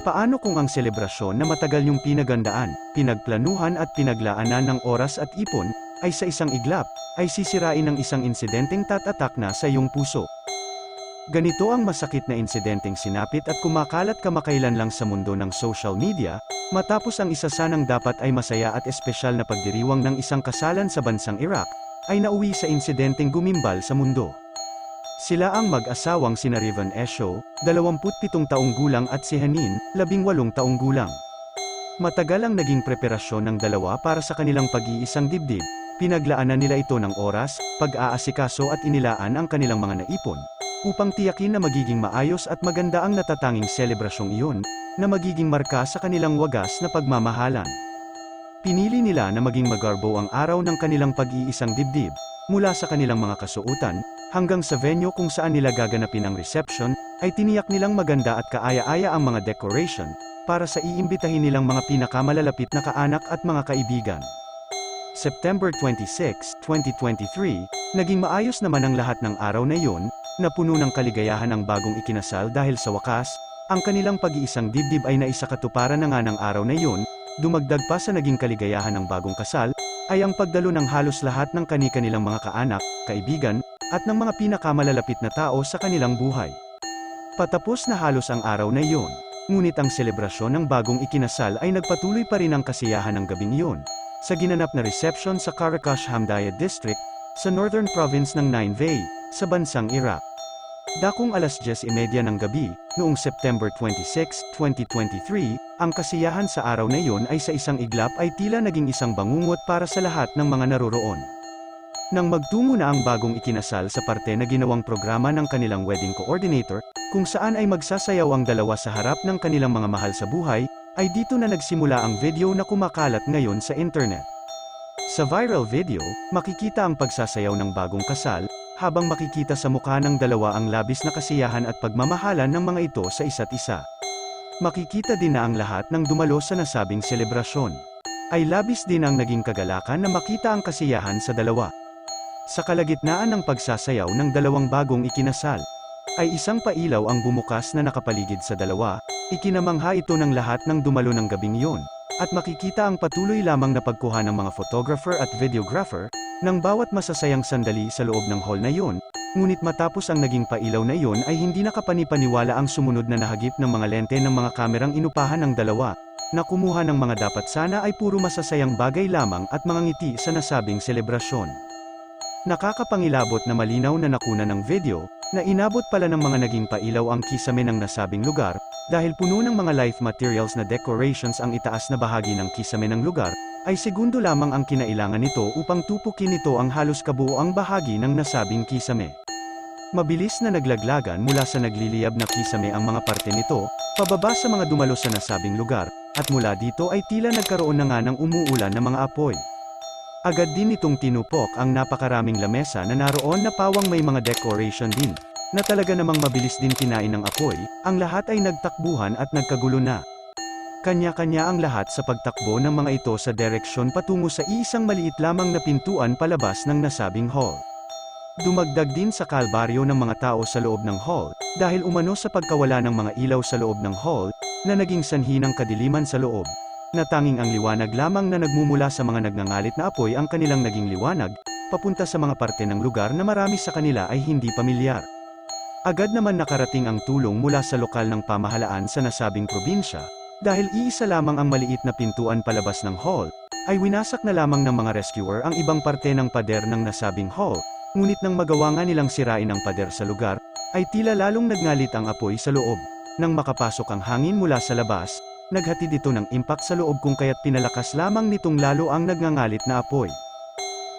Paano kung ang selebrasyon na matagal yung pinagandaan, pinagplanuhan at pinaglaanan ng oras at ipon, ay sa isang iglap, ay sisirain ng isang insidenteng tatatak na sa iyong puso? Ganito ang masakit na insidenteng sinapit at kumakalat kamakailan lang sa mundo ng social media, matapos ang isa sanang dapat ay masaya at espesyal na pagdiriwang ng isang kasalan sa bansang Iraq, ay nauwi sa insidenteng gumimbal sa mundo. Sila ang mag-asawang sina Riven Esho, 27 taong gulang at si Hanin, 18 taong gulang. Matagal ang naging preparasyon ng dalawa para sa kanilang pag-iisang dibdib, pinaglaanan nila ito ng oras, pag-aasikaso at inilaan ang kanilang mga naipon, upang tiyakin na magiging maayos at maganda ang natatanging selebrasyong iyon, na magiging marka sa kanilang wagas na pagmamahalan. Pinili nila na maging magarbo ang araw ng kanilang pag-iisang dibdib, mula sa kanilang mga kasuotan, hanggang sa venue kung saan nila gaganapin ang reception, ay tiniyak nilang maganda at kaaya-aya ang mga decoration, para sa iimbitahin nilang mga pinakamalalapit na kaanak at mga kaibigan. September 26, 2023, naging maayos naman ang lahat ng araw na iyon, na puno ng kaligayahan ang bagong ikinasal dahil sa wakas, ang kanilang pag-iisang dibdib ay naisakatuparan na nga ng araw na iyon, dumagdag pa sa naging kaligayahan ng bagong kasal, ay ang pagdalo ng halos lahat ng kani-kanilang mga kaanak, kaibigan, at ng mga pinakamalalapit na tao sa kanilang buhay. Patapos na halos ang araw na iyon, ngunit ang selebrasyon ng bagong ikinasal ay nagpatuloy pa rin ang kasiyahan ng gabing iyon, sa ginanap na reception sa Karakash Hamdaya District, sa Northern Province ng Nineveh, sa bansang Iraq. Dakong alas 10.30 ng gabi, noong September 26, 2023, ang kasiyahan sa araw na iyon ay sa isang iglap ay tila naging isang bangungot para sa lahat ng mga naroroon. Nang magtungo na ang bagong ikinasal sa parte na ginawang programa ng kanilang wedding coordinator, kung saan ay magsasayaw ang dalawa sa harap ng kanilang mga mahal sa buhay, ay dito na nagsimula ang video na kumakalat ngayon sa internet. Sa viral video, makikita ang pagsasayaw ng bagong kasal, habang makikita sa mukha ng dalawa ang labis na kasiyahan at pagmamahalan ng mga ito sa isa't isa. Makikita din na ang lahat ng dumalo sa nasabing selebrasyon. Ay labis din ang naging kagalakan na makita ang kasiyahan sa dalawa. Sa kalagitnaan ng pagsasayaw ng dalawang bagong ikinasal, ay isang pailaw ang bumukas na nakapaligid sa dalawa, ikinamangha ito ng lahat ng dumalo ng gabing iyon, at makikita ang patuloy lamang na pagkuha ng mga photographer at videographer, ng bawat masasayang sandali sa loob ng hall na iyon, ngunit matapos ang naging pailaw na iyon ay hindi nakapanipaniwala ang sumunod na nahagip ng mga lente ng mga kamerang inupahan ng dalawa, na kumuha ng mga dapat sana ay puro masasayang bagay lamang at mga ngiti sa nasabing selebrasyon. Nakakapangilabot na malinaw na nakuna ng video, na inabot pala ng mga naging pailaw ang kisame ng nasabing lugar, dahil puno ng mga life materials na decorations ang itaas na bahagi ng kisame ng lugar, ay segundo lamang ang kinailangan nito upang tupukin nito ang halos kabuoang bahagi ng nasabing kisame. Mabilis na naglaglagan mula sa nagliliyab na kisame ang mga parte nito, pababa sa mga dumalo sa nasabing lugar, at mula dito ay tila nagkaroon na nga ng umuulan na mga apoy. Agad din itong tinupok ang napakaraming lamesa na naroon na pawang may mga decoration din, na talaga namang mabilis din kinain ng apoy, ang lahat ay nagtakbuhan at nagkagulo na. Kanya-kanya ang lahat sa pagtakbo ng mga ito sa direksyon patungo sa isang maliit lamang na pintuan palabas ng nasabing hall. Dumagdag din sa kalbaryo ng mga tao sa loob ng hall, dahil umano sa pagkawala ng mga ilaw sa loob ng hall, na naging sanhi ng kadiliman sa loob, na tanging ang liwanag lamang na nagmumula sa mga nagngangalit na apoy ang kanilang naging liwanag, papunta sa mga parte ng lugar na marami sa kanila ay hindi pamilyar. Agad naman nakarating ang tulong mula sa lokal ng pamahalaan sa nasabing probinsya, dahil iisa lamang ang maliit na pintuan palabas ng hall, ay winasak na lamang ng mga rescuer ang ibang parte ng pader ng nasabing hall, ngunit nang magawa nga nilang sirain ang pader sa lugar, ay tila lalong nagngalit ang apoy sa loob. Nang makapasok ang hangin mula sa labas, naghatid ito ng impact sa loob kung kaya't pinalakas lamang nitong lalo ang nagngangalit na apoy.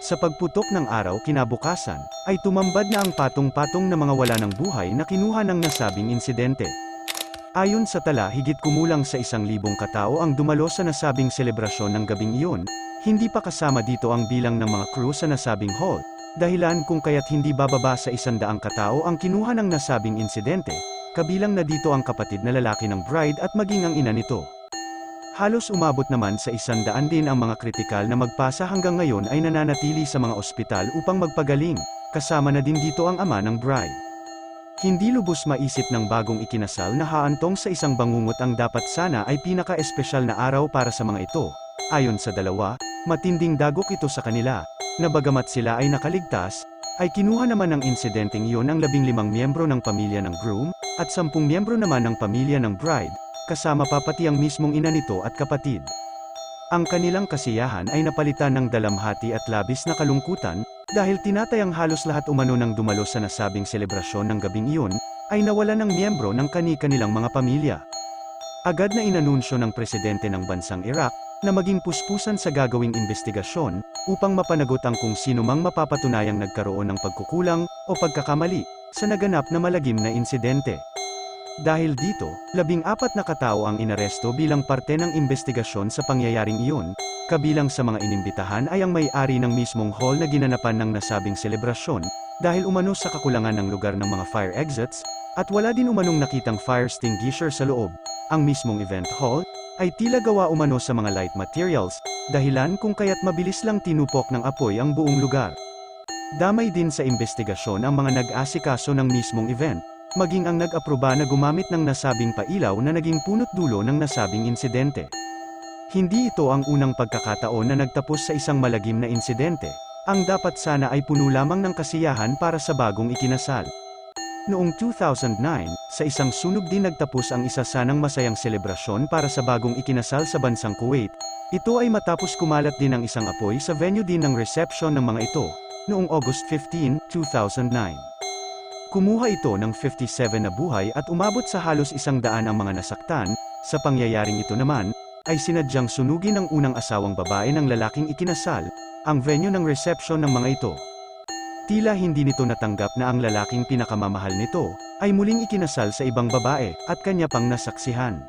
Sa pagputok ng araw kinabukasan, ay tumambad na ang patong-patong na mga wala ng buhay na kinuha ng nasabing insidente. Ayon sa tala higit kumulang sa isang libong katao ang dumalo sa nasabing selebrasyon ng gabing iyon, hindi pa kasama dito ang bilang ng mga crew sa nasabing hall, dahilan kung kaya't hindi bababa sa isandaang katao ang kinuha ng nasabing insidente, kabilang na dito ang kapatid na lalaki ng bride at maging ang ina nito. Halos umabot naman sa isandaan din ang mga kritikal na magpasa hanggang ngayon ay nananatili sa mga ospital upang magpagaling, kasama na din dito ang ama ng bride. Hindi lubos maisip ng bagong ikinasal na haantong sa isang bangungot ang dapat sana ay pinaka-espesyal na araw para sa mga ito. Ayon sa dalawa, matinding dagok ito sa kanila, na bagamat sila ay nakaligtas, ay kinuha naman ng insidenteng iyon ang labing limang miyembro ng pamilya ng groom, at sampung miyembro naman ng pamilya ng bride, kasama pa pati ang mismong ina nito at kapatid. Ang kanilang kasiyahan ay napalitan ng dalamhati at labis na kalungkutan, dahil tinatayang halos lahat umano ng dumalo sa nasabing selebrasyon ng gabing iyon, ay nawala ng miyembro ng kani-kanilang mga pamilya. Agad na inanunsyo ng presidente ng bansang Iraq, na maging puspusan sa gagawing investigasyon, upang mapanagot ang kung sino mang mapapatunayang nagkaroon ng pagkukulang, o pagkakamali, sa naganap na malagim na insidente. Dahil dito, labing apat na katao ang inaresto bilang parte ng investigasyon sa pangyayaring iyon, kabilang sa mga inimbitahan ay ang may-ari ng mismong hall na ginanapan ng nasabing selebrasyon, dahil umano sa kakulangan ng lugar ng mga fire exits, at wala din umanong nakitang fire extinguisher sa loob. Ang mismong event hall, ay tila gawa umano sa mga light materials, dahilan kung kaya't mabilis lang tinupok ng apoy ang buong lugar. Damay din sa investigasyon ang mga nag-asikaso ng mismong event, maging ang nag-aproba na gumamit ng nasabing pailaw na naging punot dulo ng nasabing insidente. Hindi ito ang unang pagkakataon na nagtapos sa isang malagim na insidente, ang dapat sana ay puno lamang ng kasiyahan para sa bagong ikinasal. Noong 2009, sa isang sunog din nagtapos ang isa sanang masayang selebrasyon para sa bagong ikinasal sa bansang Kuwait. Ito ay matapos kumalat din ang isang apoy sa venue din ng reception ng mga ito, noong August 15, 2009. Kumuha ito ng 57 na buhay at umabot sa halos isang daan ang mga nasaktan, sa pangyayaring ito naman, ay sinadyang sunugin ng unang asawang babae ng lalaking ikinasal, ang venue ng reception ng mga ito. Tila hindi nito natanggap na ang lalaking pinakamamahal nito, ay muling ikinasal sa ibang babae, at kanya pang nasaksihan.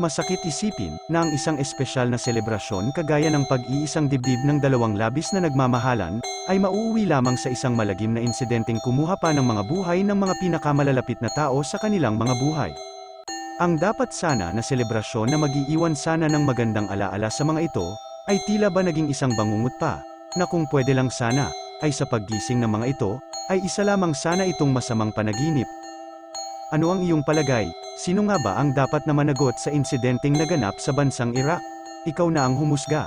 Masakit isipin, na ang isang espesyal na selebrasyon kagaya ng pag-iisang dibdib ng dalawang labis na nagmamahalan, ay mauuwi lamang sa isang malagim na insidenteng kumuha pa ng mga buhay ng mga pinakamalalapit na tao sa kanilang mga buhay. Ang dapat sana na selebrasyon na mag-iiwan sana ng magandang alaala sa mga ito, ay tila ba naging isang bangungot pa, na kung pwede lang sana, ay sa paggising ng mga ito, ay isa lamang sana itong masamang panaginip. Ano ang iyong palagay? Sino nga ba ang dapat na managot sa insidenteng naganap sa bansang Iraq? Ikaw na ang humusga.